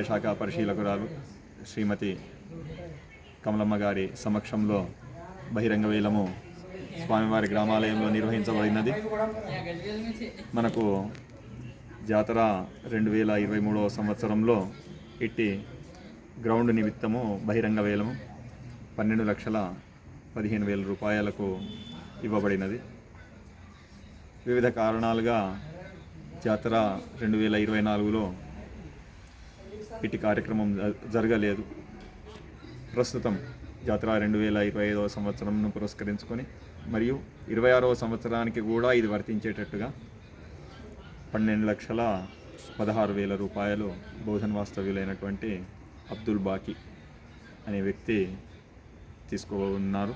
వ్యవసాయ శాఖ పరిశీలకురాలు శ్రీమతి కమలమ్మ గారి సమక్షంలో బహిరంగ వేలము స్వామివారి గ్రామాలయంలో నిర్వహించబడినది. మనకు జాతర రెండు వేల ఇరవై మూడవ సంవత్సరంలో ఇట్టి గ్రౌండ్ నిమిత్తము బహిరంగ వేలము పన్నెండు లక్షల పదిహేను వేల రూపాయలకు ఇవ్వబడినది. వివిధ కారణాలుగా జాతర రెండు వేల ఇరవై నాలుగులో ఇట్టి కార్యక్రమం జ- జరగలేదు. ప్రస్తుతం జాతర రెండు వేల ఇరవై ఐదవ సంవత్సరంను పురస్కరించుకొని మరియు ఇరవై ఆరవ సంవత్సరానికి కూడా ఇది వర్తించేటట్టుగా పన్నెండు లక్షల పదహారు వేల రూపాయలు బోధన్ వాస్తవ్యులైనటువంటి అబ్దుల్ బాకి అనే వ్యక్తి తీసుకోన్నారు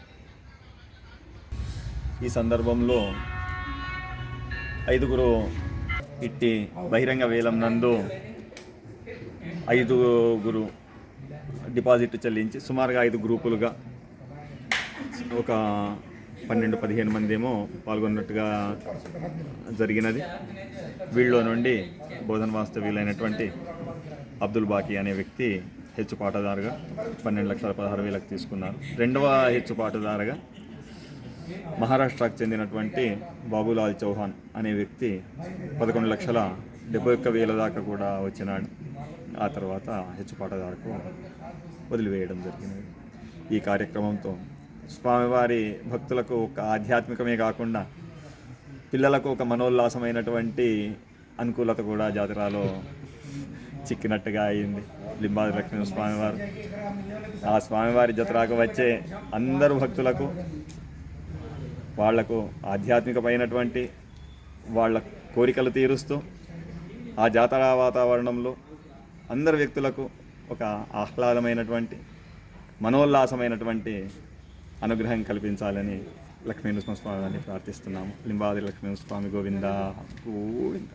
ఈ సందర్భంలో ఐదుగురు ఇట్టి బహిరంగ వేలం నందు ఐదుగురు డిపాజిట్ చెల్లించి సుమారుగా ఐదు గ్రూపులుగా ఒక పన్నెండు పదిహేను మంది ఏమో పాల్గొన్నట్టుగా జరిగినది. వీళ్ళలో నుండి బోధన వాస్తవ్యులైనటువంటి అబ్దుల్ బాకీ అనే వ్యక్తి హెచ్చు పాటదారుగా పన్నెండు లక్షల పదహారు వేలకు తీసుకున్నారు. రెండవ హెచ్చు పాటదారుగా మహారాష్ట్రకు చెందినటువంటి బాబులాల్ చౌహాన్ అనే వ్యక్తి పదకొండు లక్షల డెబ్బై ఒక్క వేల దాకా కూడా వచ్చినాడు. ఆ తర్వాత హెచ్చుపాటదారుకు వదిలివేయడం జరిగినది ఈ కార్యక్రమంతో స్వామివారి భక్తులకు ఒక ఆధ్యాత్మికమే కాకుండా పిల్లలకు ఒక మనోల్లాసమైనటువంటి అనుకూలత కూడా జాతరలో చిక్కినట్టుగా అయింది. లింబాది లక్ష్మీ స్వామివారు. ఆ స్వామివారి జతరాకు వచ్చే అందరు భక్తులకు వాళ్ళకు ఆధ్యాత్మికమైనటువంటి వాళ్ళ కోరికలు తీరుస్తూ ఆ జాతర వాతావరణంలో అందరి వ్యక్తులకు ఒక ఆహ్లాదమైనటువంటి మనోల్లాసమైనటువంటి అనుగ్రహం కల్పించాలని లక్ష్మీ నృసింహస్వామిని ప్రార్థిస్తున్నాము. లింబాది లక్ష్మీ స్వామి గోవింద గోవింద.